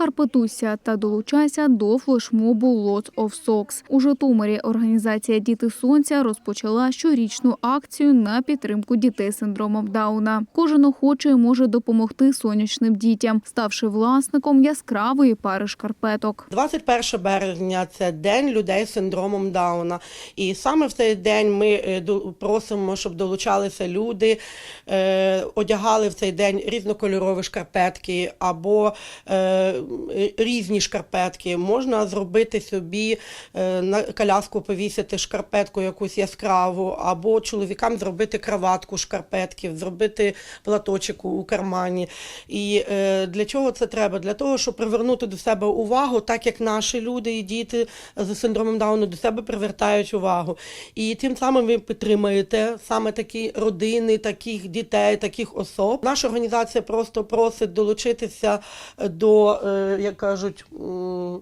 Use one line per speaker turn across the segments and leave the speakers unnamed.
Шкарпетуйся та долучайся до флешмобу Lots of Socks. У Житомирі організація Діти Сонця розпочала щорічну акцію на підтримку дітей з синдромом Дауна. Кожен охочий може допомогти сонячним дітям, ставши власником яскравої пари шкарпеток.
21 березня це день людей з синдромом Дауна. І саме в цей день ми е, просимо, щоб долучалися люди, е, одягали в цей день різнокольорові шкарпетки або е, різні шкарпетки. Можна зробити собі е, на коляску повісити шкарпетку якусь яскраву, або чоловікам зробити краватку шкарпетків, зробити платочок у кармані. І е, для чого це треба? Для того, щоб привернути до себе увагу, так як наші люди і діти з синдромом Дауна до себе привертають увагу. І тим самим ви підтримуєте саме такі родини, таких дітей, таких особ. Наша організація просто просить долучитися до, е, як кажуть,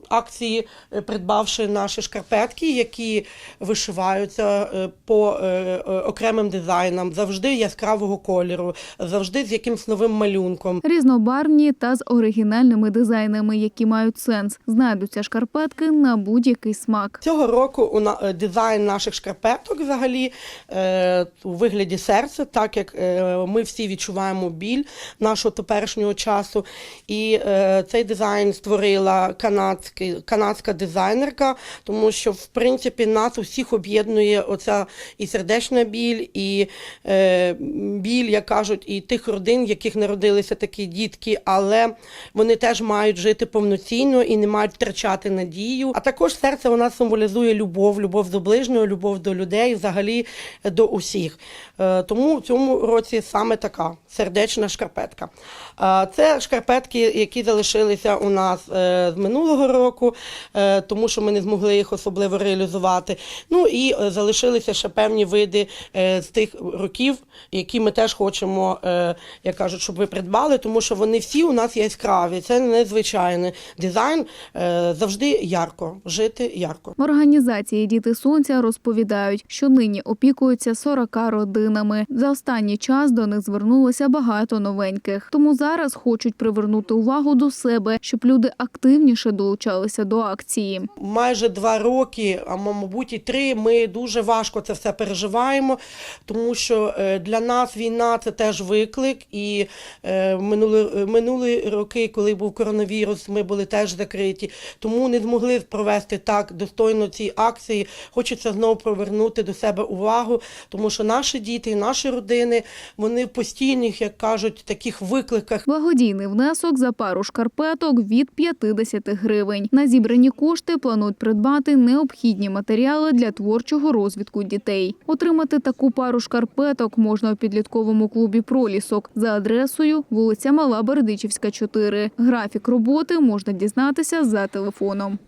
акції, е, придбавши наші шкарпетки, які вишиваються е, по е, е, окремим дизайнам, завжди яскравого кольору, завжди з якимсь новим малюнком.
Різнобарвні та з оригінальними дизайнами, які мають сенс. Знайдуться шкарпетки на будь-який смак.
Цього року у на е, дизайн наших шкарпеток взагалі е, у вигляді серця, так як е, ми всі відчуваємо біль нашого теперішнього часу. І е, цей дизайн створила канадський, канадська дизайнерка, тому що в принципі нас усіх об'єднує оця і сердечна біль, і е, біль, як кажуть, і тих родин, в яких народилися такі дітки, але вони теж мають жити повноцінно і не мають втрачати надію. А також серце вона символізує любов, любов до ближнього, любов до людей, взагалі е, до усіх. Е, Тому в цьому році саме така сердечна шкарпетка. Е, Це шкарпетки, які залишилися у нас е, з минулого року, е, тому що ми не змогли їх особливо реалізувати. Ну і е, залишилися ще певні види з тих років, які ми теж хочемо, як кажуть, щоб ви придбали, тому що вони всі у нас яскраві. Це незвичайний дизайн завжди ярко, жити ярко.
В організації Діти Сонця розповідають, що нині опікуються 40 родинами. За останній час до них звернулося багато новеньких. Тому зараз хочуть привернути увагу до себе, щоб люди активніше долучалися до акції.
майже два роки, а мабуть і три, ми дуже важко це все переживаємо, тому що е, для нас війна це теж виклик. І е, минули, е, минулі роки, коли був коронавірус, ми були теж закриті. Тому не змогли провести так достойно ці акції. Хочеться знову повернути до себе увагу, тому що наші діти, наші родини, вони в постійних, як кажуть, таких викликах.
Благодійний внесок за пару шкарпеток від 50 гривень. На зібрані кошти планують придбати необхідні матеріали для творчого розвитку дітей. Отримати таку пару шкарпеток можна у підлітковому клубі Пролісок за адресою вулиця Мала Бердичівська, 4. Графік роботи можна дізнатися за телефоном.